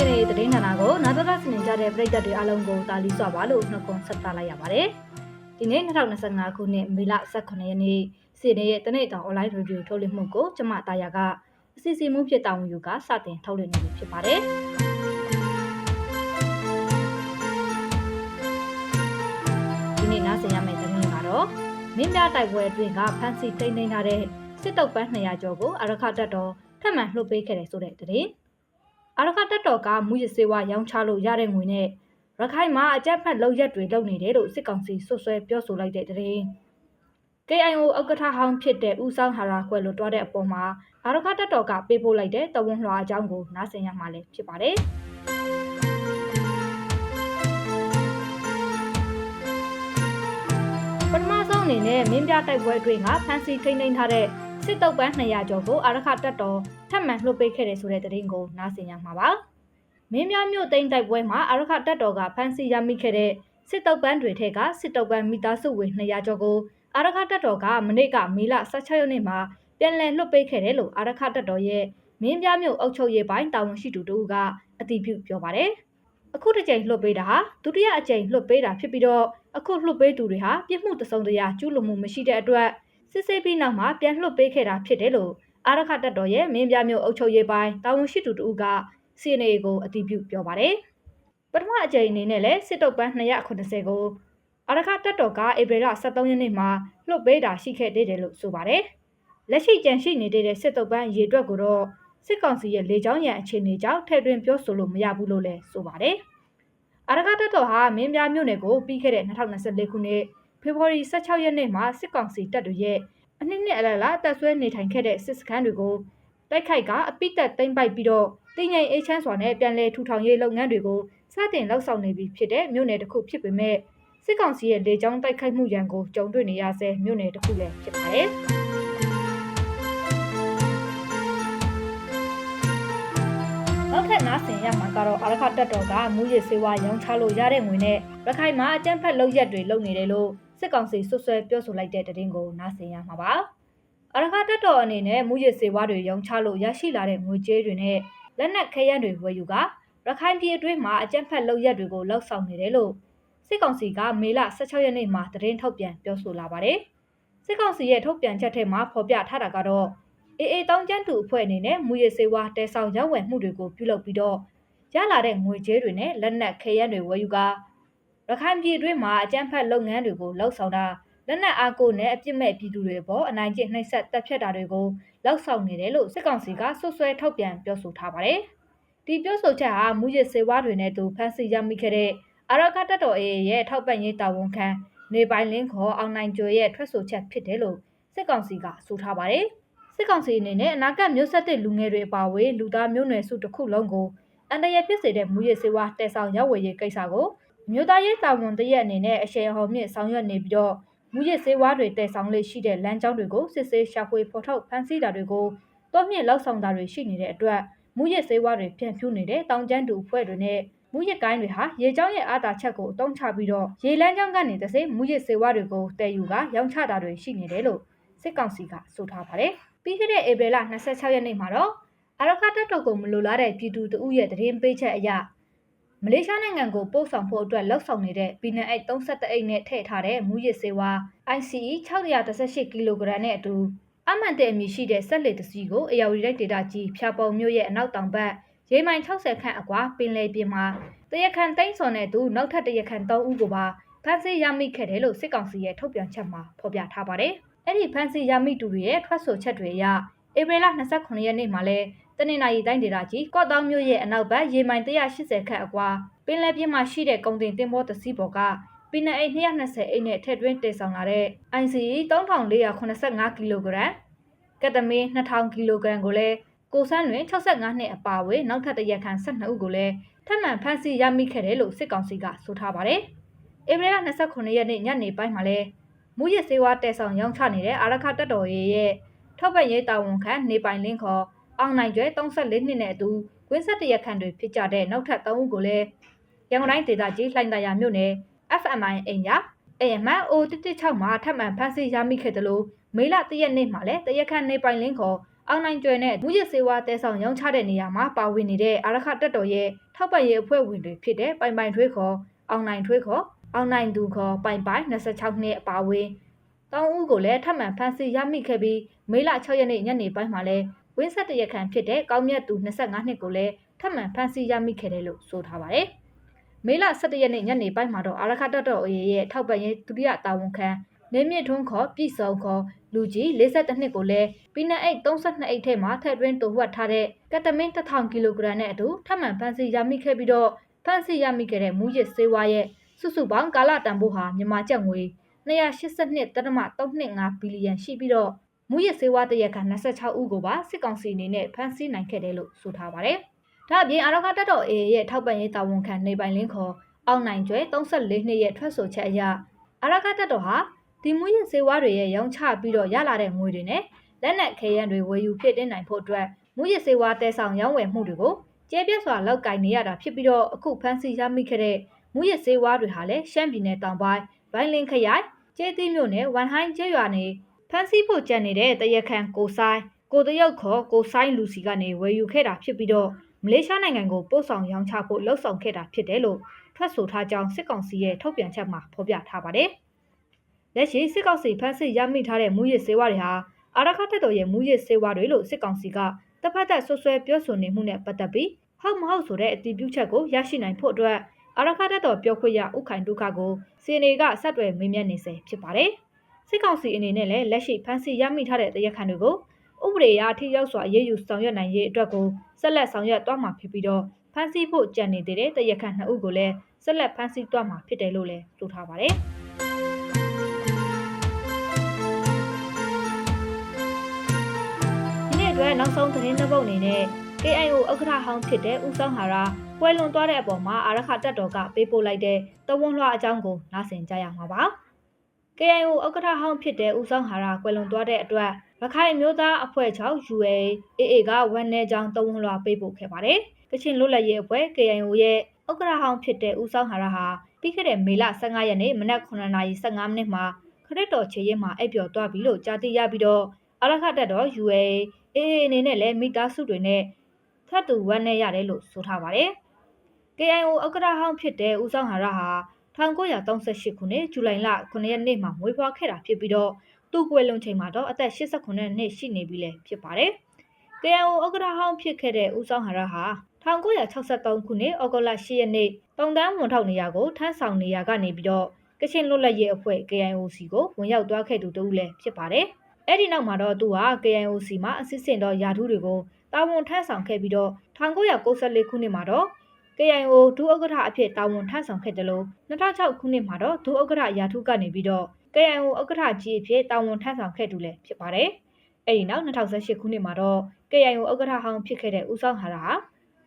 ရတဲ့သတင်းဌာနကိုနာတော်တာစနေကြတဲ့ပြည်သက်တွေအားလုံးကိုတာလီစွာပါလို့နှုတ်ခွန်းဆက်သလိုက်ရပါတယ်။ဒီနေ့2025ခုနှစ်မေလ18ရက်နေ့စီနေရဲ့တနေ့တောင် online radio ထုတ်လွှင့်မှုကိုကျမတာယာကအစီအစဉ်မှုဖြစ်တောင်းယူကစတင်ထုတ်လွှင့်နေပြီဖြစ်ပါတယ်။ဒီနေ့နားဆင်ရမယ့်သတင်းကတော့မင်းပြတိုက်ပွဲအတွင်းကဖမ်းဆီးထိန်းသိမ်းထားတဲ့စစ်တုပ်ပန်း200ကျော်ကိုအရခတ်တော်ထပ်မံလှုပ်ပေးခဲ့တယ်ဆိုတဲ့သတင်း။ အရခတက်တော်ကမူရစေဝါရောင်းချလို့ရတဲ့ငွေနဲ့ရခိုင်မှာအကြက်ဖက်လောက်ရက်တွေလုပ်နေတယ်လို့စစ်ကောင်စီဆွဆွဲပြောဆိုလိုက်တဲ့တဲ့ KIO ဥက္ကဋ္ဌဟောင်းဖြစ်တဲ့ဦးဆောင်ဟာရာခွဲလို့တွားတဲ့အပေါ်မှာအရခတက်တော်ကပေးပို့လိုက်တဲ့တဝန်လွှာအကြောင်းကိုနားဆင်ရမှာလည်းဖြစ်ပါတယ်ပထမဆုံးအနေနဲ့မင်းပြတိုက်ပွဲအတွင်းကဖမ်းဆီးထိန်းသိမ်းထားတဲ့ စစ်တုပ်ပန်း200ကျော်ကိုအာရခတက်တော်ထပ်မံလွှတ်ပေးခဲ့တယ်ဆိုတဲ့သတင်းကိုနားဆင်ရမှာပါ။မင်းများမြို့သိမ်းတိုက်ပွဲမှာအာရခတက်တော်ကဖမ်းဆီးရမိခဲ့တဲ့စစ်တုပ်ပန်းတွေထက်ကစစ်တုပ်ပန်းမိသားစုဝင်200ကျော်ကိုအာရခတက်တော်ကမနေ့ကမေလ16ရက်နေ့မှာပြန်လည်လွှတ်ပေးခဲ့တယ်လို့အာရခတက်တော်ရဲ့မင်းပြမြို့အုပ်ချုပ်ရေးပိုင်းတာဝန်ရှိသူတို့ကအတည်ပြုပြောပါတယ်။အခုတစ်ကြိမ်လွှတ်ပေးတာဟာဒုတိယအကြိမ်လွှတ်ပေးတာဖြစ်ပြီးတော့အခုလွှတ်ပေးသူတွေဟာပြစ်မှုတစုံတရာကျူးလွန်မှုမရှိတဲ့အတွက် စစ်ဆေးပြီးနောက်မှာပြန်လွှတ်ပေးခဲ့တာဖြစ်တယ်လို့အာရခတက်တော်ရဲ့မင်းပြမျိုးအုပ်ချုပ်ရေးပိုင်းတာဝန်ရှိသူတို့က CNA ကိုအတည်ပြုပြောပါတယ်။ပထမအကြိမ်အနေနဲ့လည်းစစ်တုပ်ပန်း280ကိုအာရခတက်တော်ကဧပြီလ23ရက်နေ့မှာလွှတ်ပေးတာရှိခဲ့သေးတယ်လို့ဆိုပါတယ်။လက်ရှိကြံရှိနေတဲ့စစ်တုပ်ပန်းရေအတွက်ကိုတော့စစ်ကောင်စီရဲ့လေကြောင်းရန်အခြေအနေကြောင့်ထည့်သွင်းပြောဆိုလို့မရဘူးလို့လည်းဆိုပါတယ်။အာရခတက်တော်ဟာမင်းပြမျိုးနယ်ကိုပြီးခဲ့တဲ့2024ခုနှစ် ဖေဖော်ဝါရီ16ရက်နေ့မှာစစ်ကောင်စီတပ်တွေရဲ့အနှစ်နှစ်အလလာတက်ဆွဲနေထိုင်ခဲ့တဲ့စစ်စခန်းတွေကိုတိုက်ခိုက်ကအပိတက်သိမ်းပိုက်ပြီးတော့တင်းငိမ်အေးချမ်းစွာနဲ့ပြန်လည်ထူထောင်ရေးလုပ်ငန်းတွေကိုစတင်လှုပ်ဆောင်နေပြီဖြစ်တဲ့မြို့နယ်တစ်ခုဖြစ်ပေမဲ့စစ်ကောင်စီရဲ့လေကြောင်းတိုက်ခိုက်မှုရန်ကိုကြုံတွေ့နေရဆဲမြို့နယ်တစ်ခုလည်းဖြစ်ပါတယ်။နောက်ထပ်နားဆင်ရမှာကတော့အရခတက်တော်ကမူရည်စေဝါရောင်းချလို့ရတဲ့ငွေနဲ့ရခိုင်မှာအကြမ်းဖက်လုပ်ရက်တွေလုပ်နေတယ်လို့ စစ်ကောင်စီဆွဆွဲပြောဆိုလိုက်တဲ့တဲ့တင်ကိုနားဆင်ရမှာပါ။အရခတက်တော်အနေနဲ့မူရစ်စေဝါတွေရောင်းချလို့ရရှိလာတဲ့ငွေကြေးတွေနဲ့လက်နက်ခဲယမ်းတွေဝယ်ယူကရခိုင်ပြည်အတွင်းမှာအကြမ်းဖက်လုပ်ရက်တွေကိုလှောက်ဆောင်နေတယ်လို့စစ်ကောင်စီကမေလ16ရက်နေ့မှာသတင်းထုတ်ပြန်ပြောဆိုလာပါတယ်။စစ်ကောင်စီရဲ့ထုတ်ပြန်ချက်ထဲမှာဖော်ပြထားတာကတော့အေးအေးတောင်းကျန်းသူအဖွဲ့အနေနဲ့မူရစ်စေဝါတဲဆောင်ရောင်းဝယ်မှုတွေကိုပြုလုပ်ပြီးတော့ရလာတဲ့ငွေကြေးတွေနဲ့လက်နက်ခဲယမ်းတွေဝယ်ယူကာ ရခိုင်ပြည်တွင်းမှာအကြမ်းဖက်လုပ်ငန်းတွေကိုလှုပ်ဆောင်တာလက်နက်အားကိုနဲ့အပြစ်မဲ့ပြည်သူတွေပေါ်အနိုင်ကျင့်နှိပ်စက်တပ်ဖြတ်တာတွေကိုလှုပ်ဆောင်နေတယ်လို့စစ်ကောင်စီကဆွဆွဲထုတ်ပြန်ပြောဆိုထားပါတယ်။ဒီပြောဆိုချက်ဟာမူရစ်စေဝါတွေနဲ့တူဖမ်းဆီးရမိခဲ့တဲ့အရကတတော်အေရဲ့ထောက်ပံ့ရေးတာဝန်ခံနေပိုင်လင်းခေါ်အောင်နိုင်ကျော်ရဲ့ထွက်ဆိုချက်ဖြစ်တယ်လို့စစ်ကောင်စီကဆိုထားပါတယ်။စစ်ကောင်စီအနေနဲ့အနာဂတ်မျိုးဆက်တဲ့လူငယ်တွေအပါအဝင်လူသားမျိုးနွယ်စုတစ်ခုလုံးကိုအန္တရာယ်ဖြစ်စေတဲ့မူရစ်စေဝါတဲဆောင်ရောက်ဝယ်ရေးကိစ္စကို မြို့သားရေးတာဝန်တရက်အနေနဲ့အရှယ်ဟော်မြင့်ဆောင်ရွက်နေပြီးတော့မူရစ်ဆေးဝါးတွေတည်ဆောင်လေးရှိတဲ့လမ်းကြောင်းတွေကိုစစ်ဆေးရှာဖွေဖော်ထုတ်ဖမ်းဆီးတာတွေကိုတောမြင့်လောက်ဆောင်တာတွေရှိနေတဲ့အတွက်မူရစ်ဆေးဝါးတွေဖြန့်ဖြူးနေတဲ့တောင်ကျန်းတူအဖွဲ့တွေနဲ့မူရစ်ကိုင်းတွေဟာရေကြောင်းရဲ့အာသာချက်ကိုအတုံးချပြီးတော့ရေလမ်းကြောင်းကနေတစေမူရစ်ဆေးဝါးတွေကိုတည်ယူကရောင်းချတာတွေရှိနေတယ်လို့စစ်ကောင်စီကဆိုထားပါတယ်။ပြီးခဲ့တဲ့ဧပြီလ26ရက်နေ့မှာတော့အရခတ်တပ်တော်ကိုမလိုလားတဲ့ပြည်သူတဦးရဲ့တရင်ပေးချက်အရ မလေးရှားနိုင်ငံကိုပို့ဆောင်ဖို့အတွက်လှုပ်ဆောင်နေတဲ့ဘီနန်အိတ်31အိတ်နဲ့ထည့်ထားတဲ့မူရစ်စေဝါ ICE 618ကီလိုဂရမ်နဲ့အတူအမှန်တဲ့အမည်ရှိတဲ့ဆက်လက်တစီကိုအရာဝတီတိုက်ဒေတာကြီးဖြာပုံမြို့ရဲ့အနောက်တောင်ဘက်ရေမိုင်60ခန့်အကွာပင်လယ်ပြင်မှာတရခန်တိန်းစော်နဲ့သူနောက်ထပ်တရခန်3ဦးကိုပါဖမ်းဆီးရမိခဲ့တယ်လို့စစ်ကောင်စီရဲ့ထုတ်ပြန်ချက်မှာဖော်ပြထားပါတယ်။အဲ့ဒီဖမ်းဆီးရမိသူတွေရဲ့ထွက်ဆိုချက်တွေအရဧပြီလ29ရက်နေ့မှာလဲ တနင်္လာရီတိုင်းဒေသကြီးကော့တောင်မြို့ရဲ့အနောက်ဘက်ရေမိုင်180ခန့်အကွာပင်လယ်ပြင်မှာရှိတဲ့ကုန်တင်တင်ဘောတစီးပေါ်ကပင်နအိတ်220အိတ်နဲ့ထည့်သွင်းတည်ဆောင်လာတဲ့ ICE 3485ကီလိုဂရမ်ကက်တမင်း2000ကီလိုဂရမ်ကိုလည်းကိုဆန်းတွင်65နှစ်အပါအဝင်နောက်ထပ်တရက်ခန့်12ဦးကိုလည်းထပ်မံဖမ်းဆီးရမိခဲ့တယ်လို့စစ်ကောင်စီကဆိုထားပါတယ်။ဧပြီလ29ရက်နေ့ညနေပိုင်းမှာလဲမူရစ်စေဝါတဲဆောင်ရောင်းချနေတဲ့အာရခတက်တော်ရဲ့ထောက်ပံ့ရေးတာဝန်ခံနေပိုင်လင်းခေါ် အောင်နိုင်ကျွဲ34နှစ်နဲ့အတူကွင်းဆက်တရက်ခန့်တွေဖြစ်ကြတဲ့နောက်ထပ်3ဦးကိုလည်းရန်ကုန်တိုင်းဒေသကြီးလှိုင်သာယာမြို့နယ် FMI အိမ်ရအယမန် O116 မှာထပ်မံဖမ်းဆီးရမိခဲ့တယ်လို့မေလတရက်နေ့မှာလည်းတရက်ခန့်နေပိုင်လင်းခေါ်အောင်နိုင်ကျွယ်နဲ့မူရစ်စေဝါတဲဆောင်ရောင်းချတဲ့နေရာမှာပါဝင်နေတဲ့အာရခတက်တော်ရဲ့ထောက်ပံ့ရေးအဖွဲ့ဝင်တွေဖြစ်တဲ့ပိုင်ပိုင်ထွေးခေါ်အောင်နိုင်ထွေးခေါ်အောင်နိုင်သူခေါ်ပိုင်ပိုင်26နှစ်အပါအဝင်တောင်းဦးကိုလည်းထပ်မံဖမ်းဆီးရမိခဲ့ပြီးမေလ6ရက်နေ့ညနေပိုင်းမှာလည်း ဝင်းဆက်တရခန့်ဖြစ်တဲ့ကောင်းမြတ်သူ25နှစ်ကိုလည်းထပ်မံဖမ်းဆီးရမိခဲ့တယ်လို့ဆိုထားပါတယ်။မေလ17ရက်နေ့ညနေပိုင်းမှာတော့အာရခတက်တော်အေရဲ့ထောက်ပံ့ရေးဒုတိယတာဝန်ခံနေမြင့်ထွန်းခေါ်ပြည်စုံခေါ်လူကြီး52နှစ်ကိုလည်းပီနက်အိတ်32အိတ်ထဲမှာထည့်သွင်းတူဝတ်ထားတဲ့ကက်တမင်း1000ကီလိုဂရမ်နဲ့အတူထပ်မံဖမ်းဆီးရမိခဲ့ပြီးတော့ဖမ်းဆီးရမိခဲ့တဲ့မူရစ်စေဝါရဲ့စုစုပေါင်းကာလတန်ဖိုးဟာမြန်မာကျပ်ငွေ282.35ဘီလီယံရှိပြီးတော့ မူရစ်စေဝါတရခန့်26ဦးကိုပါစစ်ကောင်စီအနေနဲ့ဖမ်းဆီးနိုင်ခဲ့တယ်လို့ဆိုထားပါတယ်။ဒါ့အပြင်အာရခတက်တော်အေရဲ့ထောက်ပံ့ရေးတာဝန်ခံနေပိုင်လင်းခေါ်အောင်နိုင်ကျွဲ34နှစ်ရဲ့ထွက်ဆိုချက်အရအာရခတက်တော်ဟာဒီမူရစ်စေဝါတွေရဲ့ရောင်းချပြီးတော့ရလာတဲ့ငွေတွေနဲ့လက်နက်ခဲယမ်းတွေဝယ်ယူဖြစ်တင်နိုင်ဖို့အတွက်မူရစ်စေဝါတဲဆောင်ရောင်းဝယ်မှုတွေကိုကျဲပြတ်စွာလောက်ကင်နေရတာဖြစ်ပြီးတော့အခုဖမ်းဆီးရမိခဲ့တဲ့မူရစ်စေဝါတွေဟာလည်းရှမ်းပြည်နယ်တောင်ပိုင်းဘိုင်းလင်းခရိုင်ကျဲသီးမြို့နယ်ဝန်ဟိုင်းကျဲရွာနေ ဖမ်းဆီးဖို့ကြံနေတဲ့တရက်ခန့်ကိုဆိုင်ကိုတရုတ်ခေါ်ကိုဆိုင်လူစီကနေဝယ်ယူခဲ့တာဖြစ်ပြီးတော့မလေးရှားနိုင်ငံကိုပို့ဆောင်ရောင်းချဖို့လှုံ့ဆော်ခဲ့တာဖြစ်တယ်လို့ထွက်ဆိုထားကြောင်းစစ်ကောင်စီရဲ့ထုတ်ပြန်ချက်မှာဖော်ပြထားပါတယ်။လက်ရှိစစ်ကောင်စီဖမ်းဆီးရမိထားတဲ့မူရစ်စေဝါတွေဟာအာရခတက်တော်ရဲ့မူရစ်စေဝါတွေလို့စစ်ကောင်စီကတပ်ဖက်သက်ဆွဆွဲပြောဆိုနေမှုနဲ့ပတ်သက်ပြီးဟုတ်မဟုတ်ဆိုတဲ့အတည်ပြုချက်ကိုရရှိနိုင်ဖို့အတွက်အာရခတက်တော်ပြောခွင့်ရဥခိုင်ဒုက္ခကိုစီနေကဆက်တွယ်မေးမြန်းနေစေဖြစ်ပါတယ်။ စစ်ကောင်စီအနေနဲ့လည်းလက်ရှိဖမ်းဆီးရမိထားတဲ့တရားခံတွေကိုဥပဒေအရထိရောက်စွာရေးယူဆောင်ရွက်နိုင်ရေးအတွက်ကိုဆက်လက်ဆောင်ရွက်သွားမှာဖြစ်ပြီးတော့ဖမ်းဆီးဖို့ကြံနေတဲ့တရားခံနှစ်ဦးကိုလည်းဆက်လက်ဖမ်းဆီးသွားမှာဖြစ်တယ်လို့လည်းပြောထားပါတယ်။ဒီနေ့အတွက်နောက်ဆုံးသတင်းတစ်ပုဒ်အနေနဲ့ KIO ဥက္ကဋ္ဌဟောင်းဖြစ်တဲ့ဦးဆောင်ဟာရာကွဲလွန်သွားတဲ့အပေါ်မှာအာရခတက်တော်ကပေးပို့လိုက်တဲ့တဝန်းလွှာအကြောင်းကိုနားဆင်ကြရမှာပါ။ KIO ဥက္ကဋ္ဌဟောင်းဖြစ်တဲ့ဦးဆောင်ဟာရာကွဲလွန်သွားတဲ့အတွက်ရခိုင်မျိုးသားအဖွဲ့ချုပ် UA AA ကဝန်내ကြောင်းတဝန်းလွှာပေးပို့ခဲ့ပါတယ်။ကချင်လွတ်လပ်ရေးအဖွဲ့ KIO ရဲ့ဥက္ကဋ္ဌဟောင်းဖြစ်တဲ့ဦးဆောင်ဟာရာဟာပြီးခဲ့တဲ့မေလ15ရက်နေ့မနက်9:15မိနစ်မှာခရစ်တော်ခြေရင်မှာအိပ်ပျော်သွားပြီလို့ကြားသိရပြီးတော့အာရခတက်တော် UA AA အနေနဲ့လည်းမိသားစုတွေနဲ့ထပ်တူဝန်내ရတယ်လို့ဆိုထားပါတယ်။ KIO ဥက္ကဋ္ဌဟောင်းဖြစ်တဲ့ဦးဆောင်ဟာရဟာ 1938ခုနှစ်ဇူလိုင်လ9ရက်နေ့မှာမွေးဖွားခဲ့တာဖြစ်ပြီးတော့သူ့ကွယ်လွန်ချိန်မှာတော့အသက်89နှစ်ရှိနေပြီလည်းဖြစ်ပါတယ်။ KIO ဥက္ကဋ္ဌဟောင်းဖြစ်ခဲ့တဲ့ဦးဆောင်ဟာရဟာ1963ခုနှစ်ဩဂုတ်လ10ရက်နေ့တုံတန်းဝန်ထောက်နေရာကိုထမ်းဆောင်နေရာကနေပြီးတော့ကချင်လွတ်လပ်ရေးအဖွဲ့ KIOC ကိုဝင်ရောက်သွားခဲ့သူတူလည်းဖြစ်ပါတယ်။အဲ့ဒီနောက်မှာတော့သူဟာ KIOC မှာအစစ်စင်တော့ယာထုတွေကိုတာဝန်ထမ်းဆောင်ခဲ့ပြီးတော့1994ခုနှစ်မှာတော့ KIO ဒုဥက္ကဋ္ဌအဖြစ်တာဝန်ထမ်းဆောင်ခဲ့တယ်လို့2006ခုနှစ်မှာတော့ဒုဥက္ကဋ္ဌယာထုကနေပြီးတော့ KIO ဥက္ကဋ္ဌကြီးအဖြစ်တာဝန်ထမ်းဆောင်ခဲ့သူလည်းဖြစ်ပါတယ်။အဲဒီနောက်2018ခုနှစ်မှာတော့ KIO ဥက္ကဋ္ဌဟောင်းဖြစ်ခဲ့တဲ့ဦးဆောင်ဟာရာ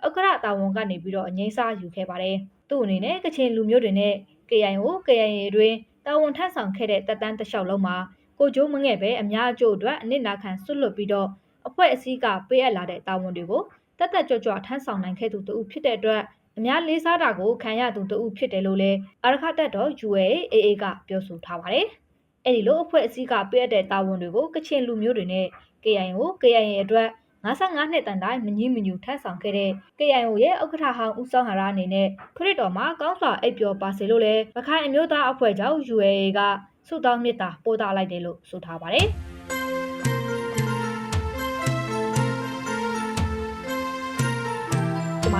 ဥက္ကဋ္ဌတာဝန်ကနေပြီးတော့အငိမ့်စားယူခဲ့ပါတယ်။သူ့အနေနဲ့ကချင်လူမျိုးတွေနဲ့ KIO KIA တွင်တာဝန်ထမ်းဆောင်ခဲ့တဲ့တပ်တန်းတစ်လျှောက်လုံးမှာကိုကျိုးမငဲ့ပဲအများအကျိုးအတွက်အနစ်နာခံဆွတ်လွတ်ပြီးတော့အဖွဲ့အစည်းကပေးအပ်လာတဲ့တာဝန်တွေကိုတက်တက်ကြွကြွထမ်းဆောင်နိုင်ခဲ့သူတူဖြစ်တဲ့အတွက် အများလေးစားတာကိုခံရသူတူဖြစ်တယ်လို့လည်းအာရခတက်တော် UAAA ကပြောဆိုထားပါတယ်။အဲဒီလိုအဖွဲ့အစည်းကပေးအပ်တဲ့တာဝန်တွေကိုကချင်လူမျိုးတွေနဲ့ KIO KIA အတွက်55နှစ်တန်တိုင်းမငြင်းမညူထမ်းဆောင်ခဲ့တဲ့ KIO ရဲ့ဥက္ကဋ္ဌဟောင်းဦးဆောင်ဟာရအနေနဲ့ခရစ်တော်မှာကောင်းစွာအိပ်ပျော်ပါစေလို့လည်းရခိုင်အမျိုးသားအဖွဲ့ကြောင့် UAA ကဆုတောင်းမေတ္တာပို့သလိုက်တယ်လို့ဆိုထားပါတယ်။